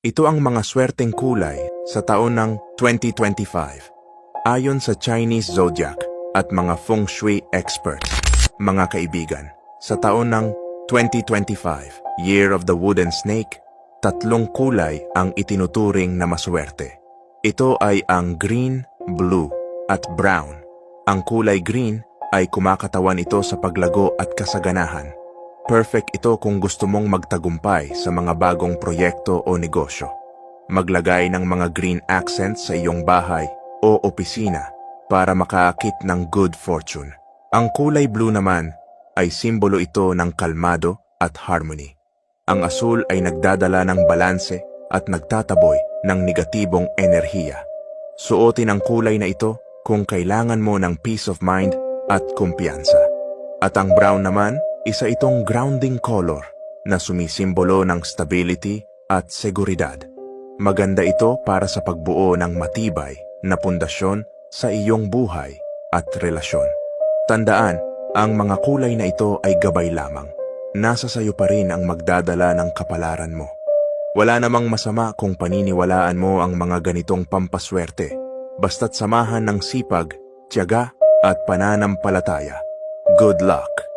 Ito ang mga swerteng kulay sa taon ng 2025. Ayon sa Chinese Zodiac at mga feng shui experts, mga kaibigan, sa taon ng 2025, Year of the Wooden Snake, tatlong kulay ang itinuturing na maswerte. Ito ay ang green, blue, at brown. Ang kulay green ay kumakatawan ito sa paglago at kasaganahan. Perfect ito kung gusto mong magtagumpay sa mga bagong proyekto o negosyo. Maglagay ng mga green accents sa iyong bahay o opisina para makaakit ng good fortune. Ang kulay blue naman ay simbolo ito ng kalmado at harmony. Ang asul ay nagdadala ng balanse at nagtataboy ng negatibong enerhiya. Suotin ang kulay na ito kung kailangan mo ng peace of mind at kumpiyansa. At ang brown naman, isa itong grounding color na sumisimbolo ng stability at seguridad. Maganda ito para sa pagbuo ng matibay na pundasyon sa iyong buhay at relasyon. Tandaan, ang mga kulay na ito ay gabay lamang. Nasa sayo pa rin ang magdadala ng kapalaran mo. Wala namang masama kung paniniwalaan mo ang mga ganitong pampaswerte, basta't samahan ng sipag, tiyaga at pananampalataya. Good luck!